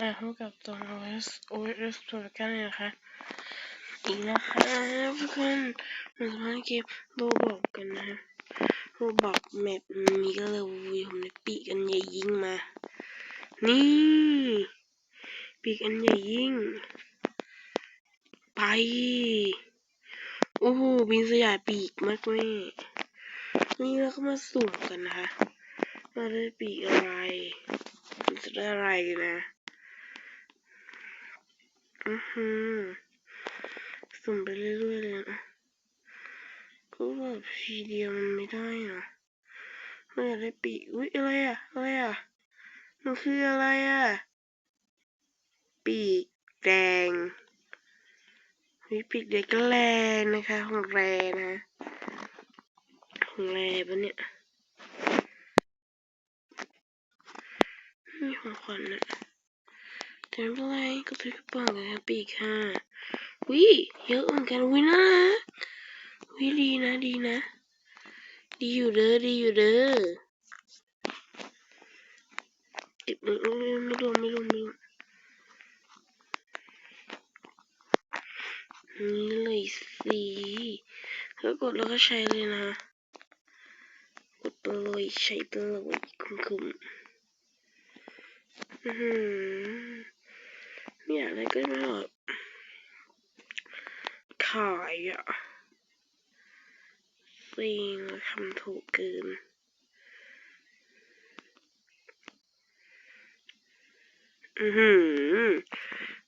อะพบกับตัว OS OS ตัวกันเลยนะคะอีกนะคะทุกคนเราจะมาเก็บโรบอกกันนะฮะโรบอกแมปนี้ก็เลยวุยผมได้ปีกอันใหญ่ยิงมา นี่ ปีกอันใหญ่ยิง ไป โอ้โหบินสยายปีกมากแม่นี่เราก็มาสุ่มกันนะคะเราได้ปีกอะไรมันจะได้อะไรนะ อือหือสุ่มไปเรื่อยๆเลยนะก็แบบทีเดียวมันไม่ได้นะเราอยากได้ปีอุ้ยอะไรอะอะไรอะมันคืออะไรอะปีกแดงวิปีกแดงก็แรงนะคะของแรงนะของแรงปะเนี่ยนี่ของขวัญนะ แต่ไม่เป็นไรก็ซื้อกระป๋าเลยครับปีกค่ะวิเยอะเหมือนกันวินะวิดีนะดีนะ ดีอยู่เด้อดีอยู่เด้อเก็บไม่ไม่รวมไม่รวมไม่รวมนี่เลยสิแล้วกดแล้วก็ใช้เลยนะกดไปเลยใช้ไปเลยคุ้มๆอือหือ ไม่อยากอะไรก็ไม่หรอกขายอะซิงทำถูกเกินอือหือ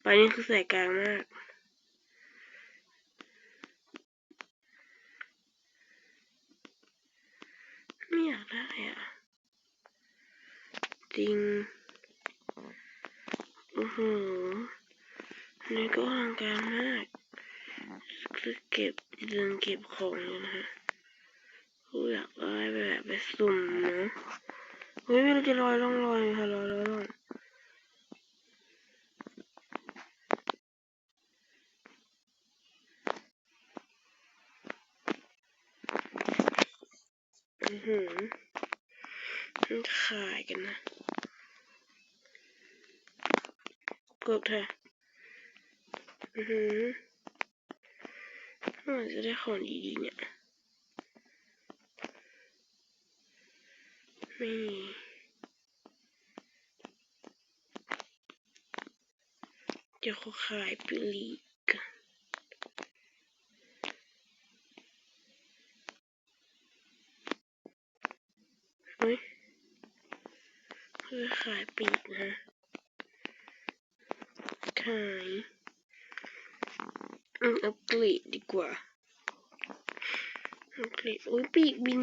ไปนี่คือแสกกลางมาก ไม่อยากได้อะ จริง อ้โหอันนี้ก็อลังการมากคือเก็บเดินเก็บของอยู่นะฮะกูอยากได้แบบไปสุ่มนะเฮ้ยไม่รู้จะลอยล่องลอยค่ะลอยลอยลอยอือหือมันขายกันนะ กเถออือหือเมื่อไหร่จะได้ของดีๆเนี่ยไม่มีเดี๋ยวขาขายปลีกเฮ้ยเขาจะขายปลีกนะ ขายอืมเอากลีบดีกว่าเอากลีบอุ้ยปีกบิน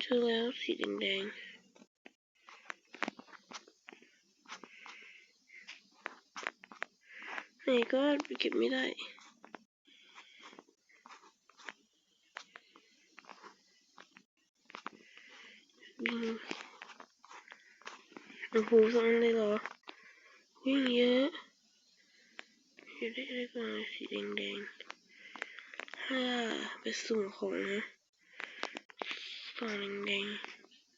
เจอแล้วสีแดงๆไหนก็เก็บไม่ได้ โอ้โหสองเลยเหรอ วิ่งเยอะเดี๋ยวได้ได้ก่อนสีแดงๆถ้าไปสุ่มของนะฝาแดง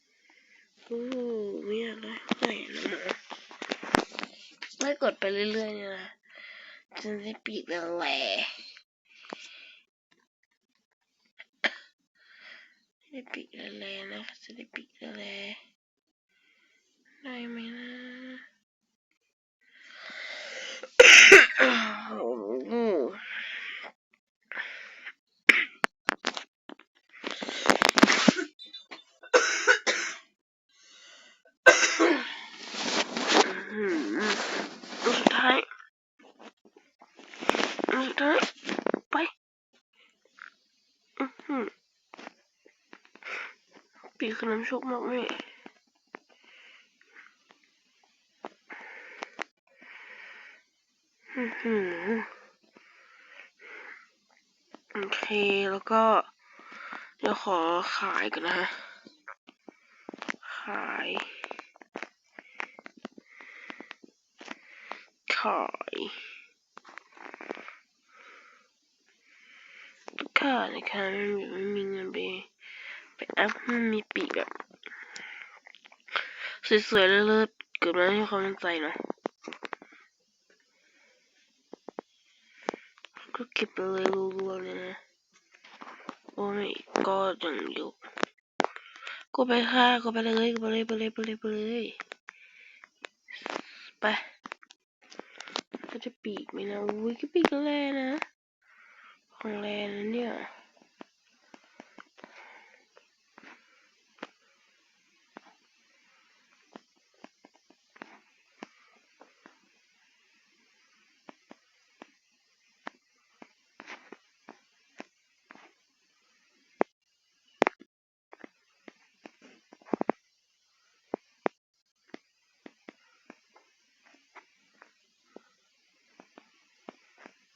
ๆโอ้ไม่อยากได้ใส่นะไม่กดไปเรื่อยๆเนี่ยนะจนได้ปีกแหล่ได้ปีกแหล่ๆนะจะได้ปีกแหล่ได้ไหมนะ โอ้โหอื้อหืออันสุดท้าย อันสุดท้ายไปอือหือปีกขนมโชคมากแม่โอเค แล้วก็ เดี๋ยวขอขายกันนะฮะ ขาย ขายานะคะมันแบไม่มีเงินไปไปแอัพมันมีปีกแบบสวยๆเลิศๆเกิดมาให้ความสนใจหน่อยก็เก็บไปเลยรัวๆเลยนะโอ้ยก็อย่างเดียวก็ไปค่าก็ไปเลยก็ไปเลยไปเลยไปเลยไปเลยไปก็จะปีกไหมนะอุ้ยก็ปีกแล้วนะ Lenya.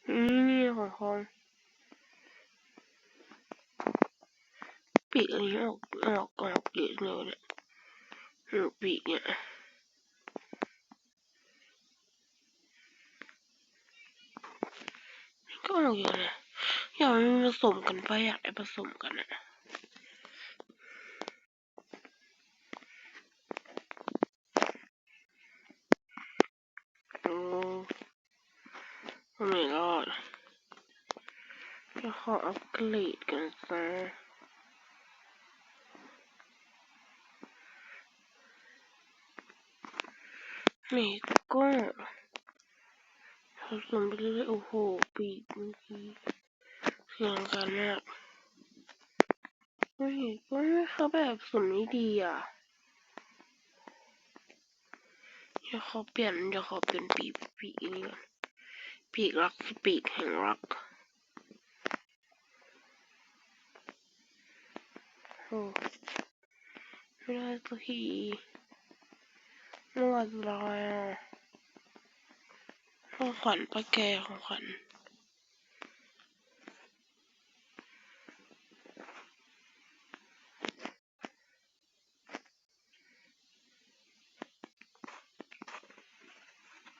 Mm-hmm. ปีกอันนี้ออกออกออกเยอะเลยเนี่ยหนูปีกเนี่ยก็ออกเยอะนะอยากมันผสมกันไปอยากให้ผสมกันอะโอ้ไม่รอดจะขออัปเกรดกันซะ นี่ก็ผสมไปเรื่อยๆโอ้โห ปีกเมื่อกี้เสียงกันมากเฮ้ยก็เขาแบบสมไม่ดีอะ เดี๋ยวเขาเปลี่ยนเดี๋ยวเขาเปลี่ยนปีกปีกนี่ก่อนปีกรักปีกแห่งรักโอ้ไม่ได้สักที วานลอยของขวัญป้าแกของขวัญ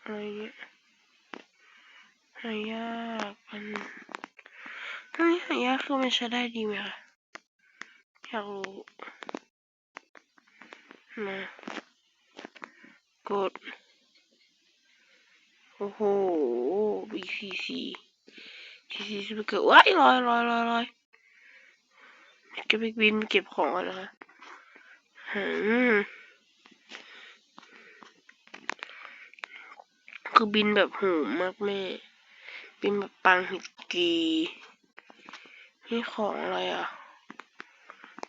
อะไรเงี้ยหายากมันเฮ้ยหายากคือมันใช้ได้ดีไหมคะอยากรู้มา กด โอ้โห BCC BCC ไปเกิดว้ายลอยลอยลอยลอยเก็บไปบินเก็บของก่อนะคะคือบินแบบโหมมากแม่ บินแบบปังหิกีนี่ของอะไรอะ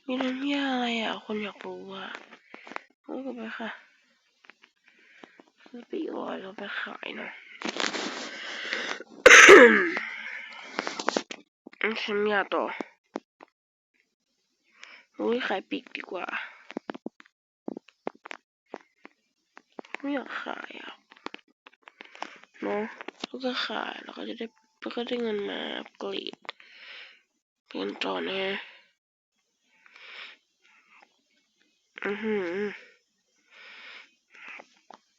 มีน้ำยาอะไรอะ คนอยากรู้อะเอาก็ไปค่ะ ซื้อปีกลอยแล้วไปขายหน่อยอันฉันอยากต่ออุ้ยขายปีกดีกว่า ไม่อยากขายอะเนาะแล้วก็ขายแล้วก็จะได้แล้วก็ได้เงินมาอัปเกรดเงินต่อนะอือหืออือหือหาคอยเงินต่อนะจ๊ะโอ้ไงอือหือ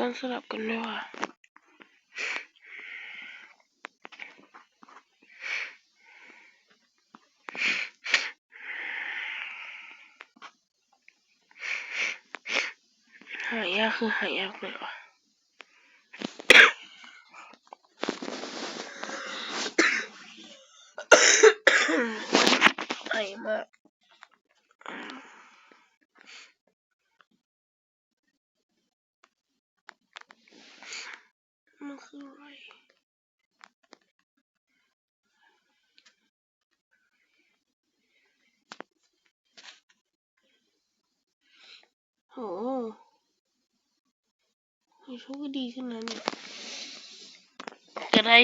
การเกินการสลับกันด้วยว่ะหายากคือหายากเลยว่ะไอมาก Ishow good di sana. Kita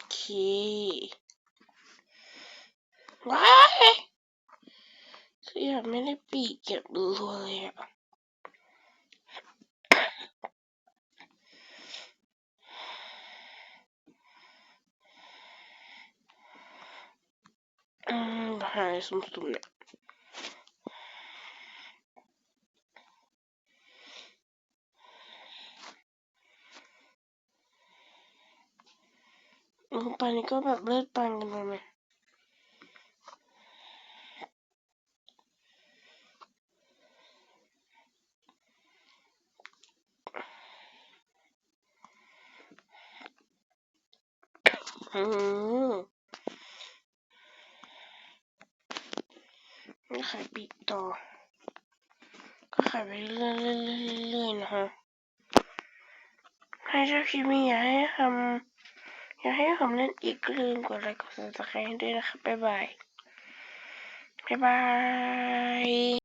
okay. ว้ายคืออยากไม่ได้ปีกเก็บรัวเลยอะอืมหายสุ่มๆเนี่ยลงไปนี่ก็แบบเลือดปังกันไปไหม อืมนี่ขายปีกต่อ ก็ขายไปเรื่อยๆเรื่อยๆนะฮะให้ชอบคลิปนี้อยากให้ทำอยากให้ผมเล่นอีกก็ลืมกดไลค์กดซับสไครต์ด้วยนะครับบ๊ายบายบ๊ายบาย